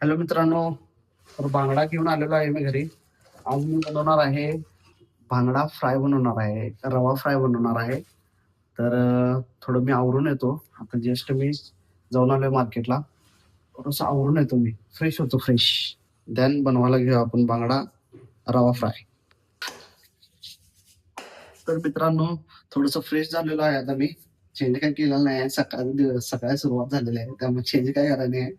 Hello मित्रांनो तर बांगडा घेऊन आलेलो आहे मी घरी. आज मी बनवणार आहे बांगडा फ्राय बनवणार आहे रवा फ्राय बनवणार आहे. तर थोडं मी आवरून येतो. आता जस्ट मी जाऊन आलोय मार्केटला. थोडंसं आवरून येतो मी. फ्रेश होतो फ्रेश देन बनवायला घेऊ आपण बांगडा रवा फ्राय. तर मित्रांनो थोडस फ्रेश झालेलो आहे आता मी. चेंज काय केलेला नाही सकाळ दिवस सकाळी सुरुवात झालेली आहे. त्यामुळे चेंज काय करायला नाही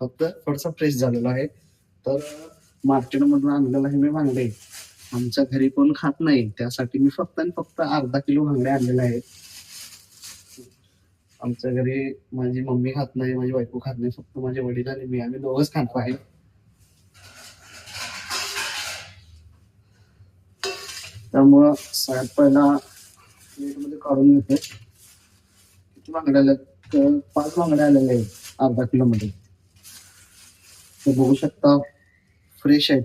फक्त थोडस फ्रेश झालेलो आहे. तर मार्केट मधून आणलेलं आहे मी भांगडे. आमच्या घरी कोण खात नाही. त्यासाठी मी फक्त आणि फक्त अर्धा किलो भांगडे आणलेले आहेत. आमच्या घरी माझी मम्मी खात नाही माझी बायको खात नाही. फक्त माझे वडील आणि मी. आम्ही दोघच खातो आहे. त्यामुळं सगळ्यात पहिला प्लेटमध्ये काढून घेतो किती बांगड्या आल्या तर पाच बांगड्या आलेल्या आहेत अर्धा किलो मध्ये. बघू शकता फ्रेश आहेत.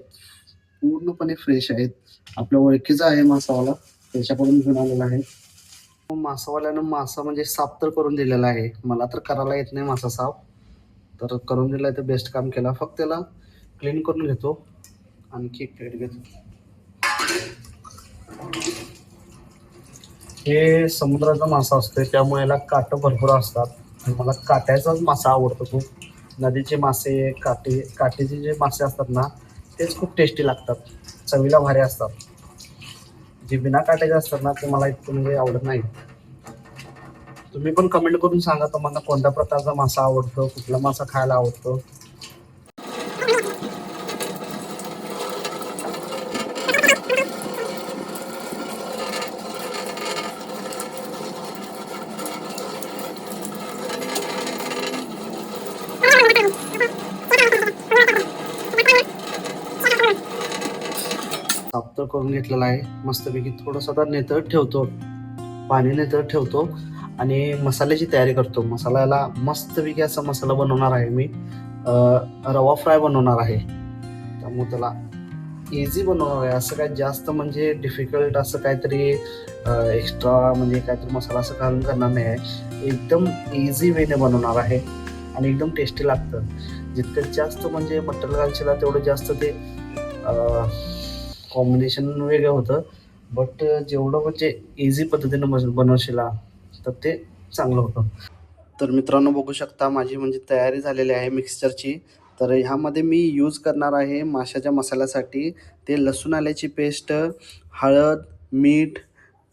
पूर्णपणे फ्रेश आहेत. आपल्या ओळखीचा आहे मासावाला. त्याच्याकडून घेऊन आलेला आहे. मासावाल्यानं मासा म्हणजे साफ तर करून दिलेला आहे. मला तर करायला येत नाही मासा साफ. तर करून दिला तर बेस्ट काम केला. फक्त त्याला क्लीन करून घेतो. आणखी एक प्लेट घेतो. हे समुद्राचा मासा असतोय त्यामुळे याला काट भरपूर असतात. आणि मला काट्याचाच मासा आवडतो खूप. नदीचे मासे काटे काटेचे जे मासे असतात ना तेच खूप टेस्टी लागतात. चवीला भारी असतात. जे बिना काट्याचे असतात ना ते मला इतकं म्हणजे आवडत नाही. तुम्ही पण कमेंट करून सांगा तुम्हाला कोणत्या प्रकारचा मासा आवडतो कुठला मासा खायला आवडतो. साफ तर करून घेतलेला आहे. मस्तपैकी थोडंसं आता नेतळ ठेवतो. पाणी नेतळ ठेवतो आणि मसाल्याची तयारी करतो. मसाल्याला मस्तपैकी असा मसाला बनवणार आहे मी. रवा फ्राय बनवणार आहे. त्यामुळे त्याला इझी बनवणार आहे. असं काय जास्त म्हणजे डिफिकल्ट असं काहीतरी एक्स्ट्रा म्हणजे काहीतरी मसाला असं घालून करणार नाही आहे. एकदम इझी वेने बनवणार आहे आणि एकदम टेस्टी लागतं. जितकं जास्त म्हणजे मटेरियल घालशील तेवढं जास्त ते कॉम्बिनेशन वेगळं होतं. बट जेवढं म्हणजे इझी पद्धतीनं बन- बनवशील तर ते चांगलं होतं. तर मित्रांनो बघू शकता माझी म्हणजे तयारी झालेली आहे मिक्सचरची तर ह्यामध्ये मी यूज करणार आहे माशाच्या मसाल्यासाठी. ते लसूण आल्याची पेस्ट हळद मीठ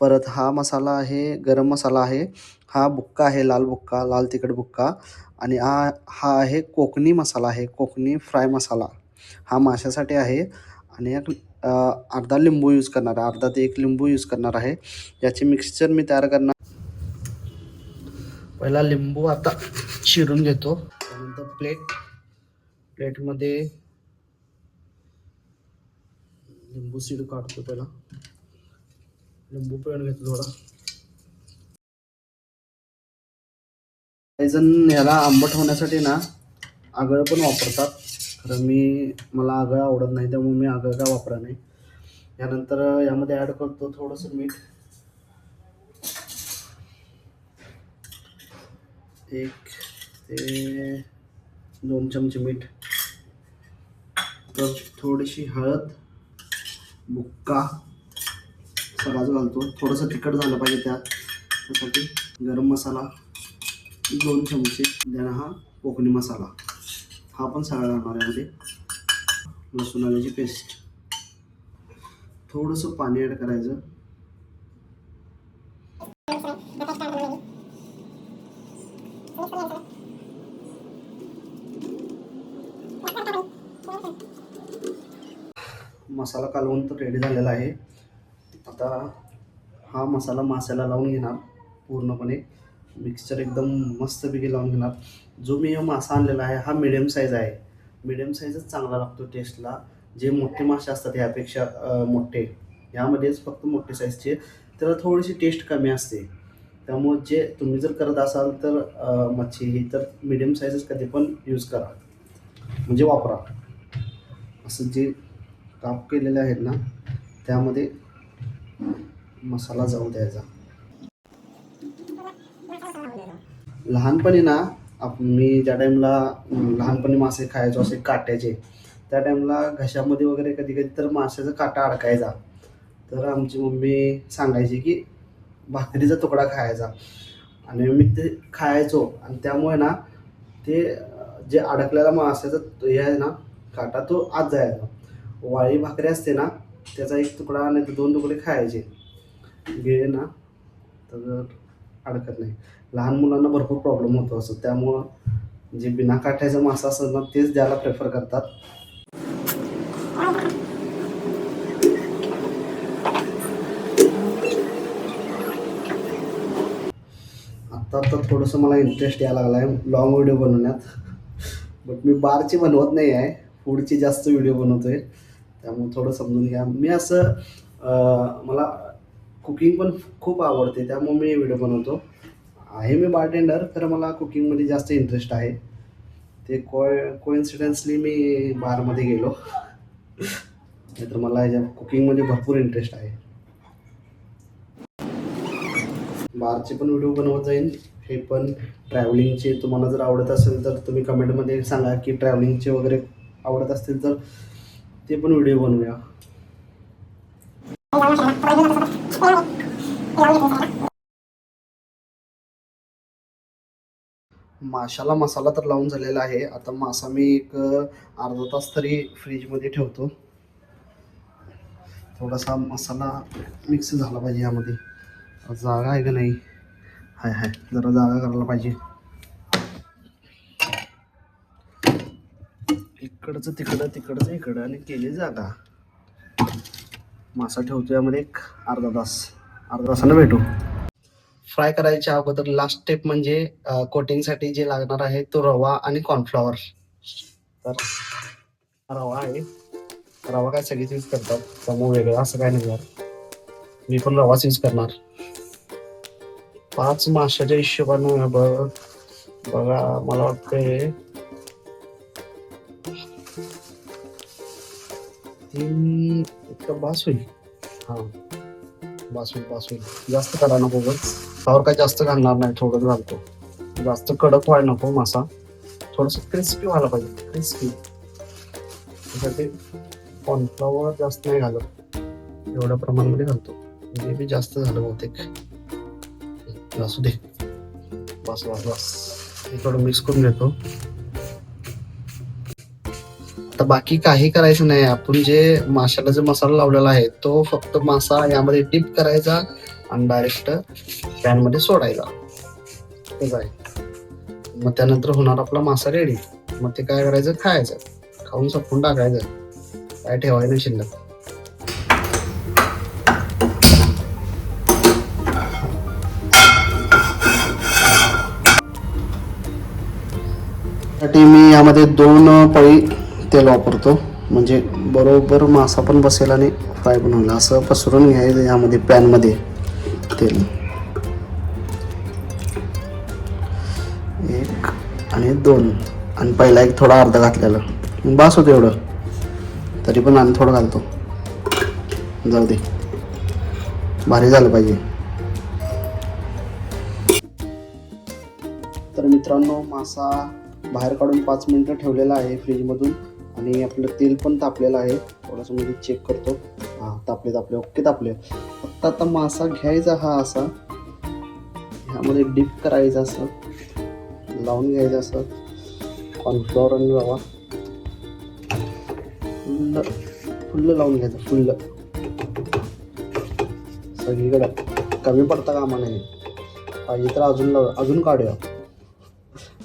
परत हा मसाला आहे गरम मसाला आहे. हा बुक्का आहे लाल बुक्का लाल तिखट बुक्का. आणि हा हा आहे कोकणी मसाला आहे कोकणी फ्राय मसाला. हा माशासाठी आहे. आणि अर्धा लिंबू यूज करणार आहे. अर्धा ते एक लिंबू यूज करणार आहे. याचे मिक्सचर मी तयार करणार. पहिला लिंबू आता चिरून घेतो. त्यानंतर प्लेट प्लेटमध्ये लिंबू सीड काढतो पहिला. लिंबू पिळून घेतो थोडा. काही जण याला आंबट होण्यासाठी ना आगळ पण वापरतात. कारण मी मला आगळ आवडत नाही त्यामुळे मी आगळ का वापरा नाही. यानंतर यामध्ये ॲड करतो थोडंसं मीठ. एक ते दोन चमचे मीठ. तर थोडीशी हळद बुक्का सगळाच घालतो. थोडंसं तिखट झालं पाहिजे त्यात. त्यासाठी गरम मसाला दोन चमचे देणं हा कोकणी मसाला. हा पण सगळा घालणार यामध्ये लसूण आल्याची पेस्ट थोडंसं पाणी ॲड करायचं. मसाला कालवून तर रेडी झालेला आहे. आता हा मसाला मासाला लावून घेणार पूर्णपणे. मिक्सचर एकदम मस्तपैकी लावून घेणार. जो मी मासा आणलेला आहे हा मिडियम साईज आहे. मिडियम साईजच चांगला लागतो टेस्टला जे मोठे मासे असतात ह्यापेक्षा मोठे. यामध्येच फक्त मोठे साईजचे त्याला थोडीशी टेस्ट कमी असते. त्यामुळे जे तुम्ही जर करत असाल तर मच्छी ही तर मिडियम साईजच कधी पण यूज करा. म्हणजे वापरा. असं जे काप केलेले आहेत ना त्यामध्ये मसाला जाऊ द्यायचा लहानपणी ना आप मी ज्या टाईमला लहानपणी मासे खायचो असे काट्याचे त्या टाईमला घशामध्ये वगैरे कधी कधी तर माशाचा काटा अडकायचा. तर आमची मम्मी सांगायची की भाकरीचा तुकडा खायचा. आणि मी ते खायचो. आणि त्यामुळे ना ते जे अडकलेला माशाचा हे आहे ना काटा तो आत जायचा. वाळी भाकरी असते ना त्याचा एक तुकडा नाही तर दोन तुकडे खायचे. गेले ना तर अडकत नाही. लहान मुलांना भरपूर प्रॉब्लेम होतो असं. त्यामुळं जे बिना काठ्याचं मासा असतात ना तेच द्यायला प्रेफर करतात. आत्ता आता थोडंसं मला इंटरेस्ट यायला लागला आहे लॉंग व्हिडिओ बनवण्यात. बट मी बारची बनवत नाही आहे. फूडची जास्त व्हिडिओ बनवतो आहे त्यामुळे थोडं समजून घ्या. मी असं मला कुकिंग पण खूप आवडते त्यामुळे मी व्हिडिओ बनवतो. आहे मी बार्टेंडर तर मला कुकिंगमध्ये जास्त इंटरेस्ट आहे. ते को कोइन्सिडन्सली मी बारमध्ये गेलो. नाहीतर मला ह्याच्या कुकिंगमध्ये भरपूर इंटरेस्ट आहे. बारचे पण व्हिडिओ बनवत जाईन. हे पण ट्रॅव्हलिंगचे तुम्हाला जर आवडत असेल तर तुम्ही कमेंटमध्ये सांगा की ट्रॅव्हलिंगचे वगैरे आवडत असतील तर ते पण व्हिडिओ बनवूया. माशाला मसाला तर लावून झालेला आहे. आता मासा मी एक अर्धा तास तरी फ्रीजमध्ये ठेवतो. थोडासा मसाला मिक्स झाला पाहिजे यामध्ये. जागा आहे का नाही? हाय हाय. जरा जागा करायला पाहिजे. इकडचं तिकडं तिकडचं इकडं आणि केली जागा. मासा ठेवतो यामध्ये एक अर्धा तास. अर्धा तासानं भेटू. फ्राय करायच्या अगोदर लास्ट स्टेप म्हणजे कोटिंगसाठी जे लागणार आहे तो रवा आणि कॉर्नफ्लॉवर तर रवा आहे. रवा काय सगळीच यूज करतात. त्यामुळे वेगळं असं काय नाही यार मी पण रवाच यूज करणार. पाच माशाच्या हिशोबानं बघ. बघा मला वाटतंय तर बास होईल. हा. बास होईल बास होईल. जास्त करा नको बघ फ्लावर काय जास्त घालणार नाही थोडंच घालतो. जास्त कडक व्हायला नको मासा. थोडस क्रिस्पी व्हायला पाहिजे. क्रिस्पी त्यासाठी कॉर्नफ्लॉवर जास्त नाही घालत. एवढ्या प्रमाणामध्ये घालतो. जे बी जास्त झालं बहुतेक. असू दे. बस बस बस. हे थोडं मिक्स करून घेतो. आता बाकी काही करायचं नाही. आपण जे माशाला जो मसाला लावलेला आहे तो फक्त मासा यामध्ये डिप करायचा आणि डायरेक्ट पॅनमध्ये सोडायचा. आहे? मग त्यानंतर होणार आपला मासा रेडी मग ते काय करायचं? खायचं. खाऊन सपून टाकायचं. काय ठेवायचं शिल्लक. साठी मी यामध्ये दोन पळी तेल वापरतो. म्हणजे बरोबर मासा पण बसेल आणि फ्राय पण होईल. असं पसरून घ्यायचं यामध्ये पॅनमध्ये तेल. एक आणि दोन. आणि पहिला एक थोडा अर्धा घातलेला. बास होतं एवढं. तरी पण आणि थोडं घालतो. जाऊ दे. भारी झालं पाहिजे. तर मित्रांनो मासा बाहेर काढून पाच मिनटं ठेवलेला आहे फ्रीजमधून. आणि आपलं तेल पण तापलेलं आहे. थोडंसं म्हणजे चेक करतो. हां तापले तापले. ओके तापले. फक्त आता मासा घ्यायचा हा असा. ह्यामध्ये डिप करायचा असं. लावून घ्यायचं असं. कॉर्नफ्लॉवर आणि रवा. फुल्ल फुल्ल लावून घ्यायचं फुल्ल. सगळीकडं. कमी पडता कामा नाही पाहिजे तर अजून लाव अजून काढूया.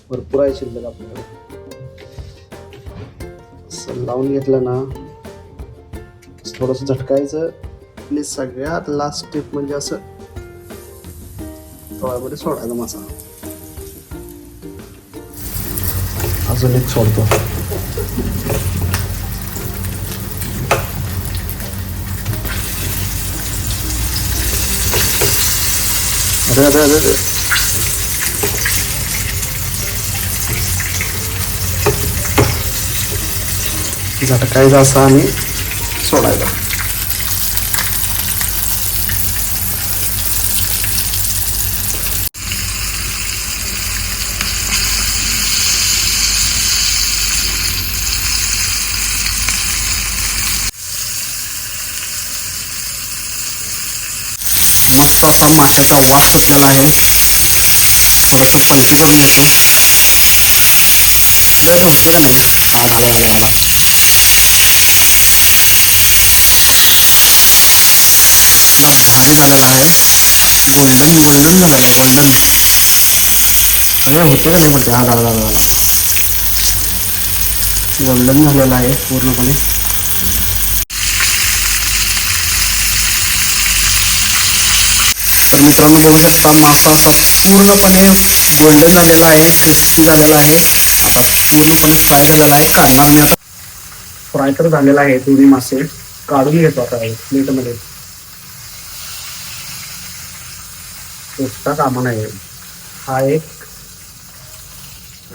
भरपूर आहे शिल्लक आपल्याला लावून घेतलं ना थोडस झटकायचं. आणि सगळ्यात लास्ट स्टेप म्हणजे असं तळामध्ये सोडायचा मसाला. अजून एक सोडतो. अरे अरे अरे. झटकायचा असा आम्ही सोडायचा मस्त असा माशाचा वास सुटलेला आहे. थोडंसं पलटी करून घेतो जरा उकळून आला नाही आग लागली मला एकदम भारी झालेला आहे गोल्डन गोल्डन झाला गोल्डन अरे होते का नाही म्हणते हा झाला झाला झाला गोल्डन झालेलं आहे पूर्णपणे तर मित्रांनो बघू शकता मासा असा पूर्णपणे गोल्डन झालेला आहे क्रिस्पी झालेला आहे आता पूर्णपणे फ्राय झालेला आहे काढणार मी आता फ्राय तर झालेला आहे दोन्ही मासे काढून घेतो आता प्लेटमध्ये सुट्टा कामा नाही हा एक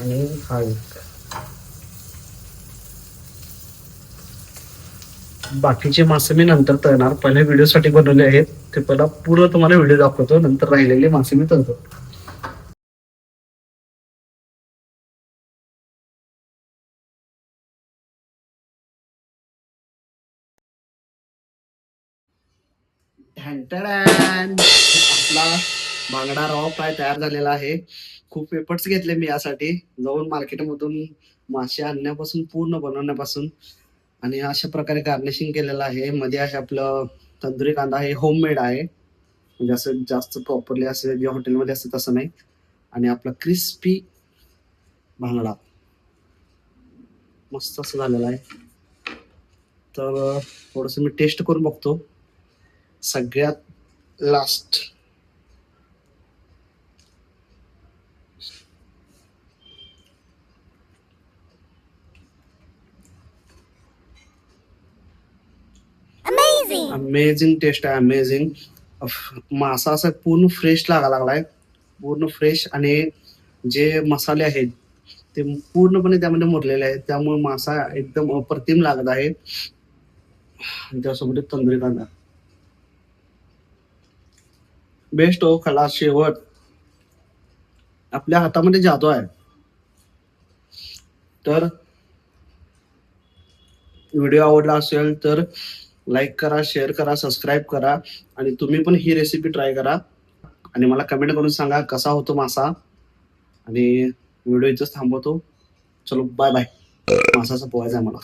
आणि हा एक. बाकीचे मासे मी नंतर तळणार. पहिले व्हिडिओसाठी बनवले आहेत. ते पहिला पूर्ण तुम्हाला व्हिडिओ दाखवतो. नंतर राहिलेले मासे मी तळतो. आपला बांगडा रॉ फ्राय तयार झालेला आहे. खूप एफर्ट्स घेतले मी यासाठी. जाऊन मार्केटमधून मासे आणण्यापासून पूर्ण बनवण्यापासून. आणि अशा प्रकारे गार्निशिंग केलेलं आहे. मध्ये आहे आपलं तंदुरी कांदा. हे होममेड आहे. म्हणजे असं जास्त प्रॉपरली असं जे हॉटेलमध्ये असतं तसं नाही. आणि आपला क्रिस्पी भांगडा मस्त असं झालेला आहे. तर थोडंसं मी टेस्ट करून बघतो. सगळ्यात लास्ट अमेझिंग अमेझिंग टेस्ट आहे अमेझिंग मासा असा पूर्ण फ्रेश लागा लागलाय. पूर्ण फ्रेश आणि जे मसाले आहेत ते पूर्णपणे त्यामध्ये मुरलेले आहेत. त्यामुळे मासा एकदम अप्रतिम लागत आहे. त्यासोबत तंदुरी कांदा. बेस्ट हो खला शेवट. आपल्या हातामध्ये जादू आहे. तर व्हिडिओ आवडला असेल तर लाईक करा शेअर करा सबस्क्राईब करा आणि तुम्ही पण ही रेसिपी ट्राय करा. आणि मला कमेंट करून सांगा कसा होतो मासा. आणि व्हिडिओ इथंच थांबवतो. चलो बाय बाय मासाचा पोहायचा आहे मला.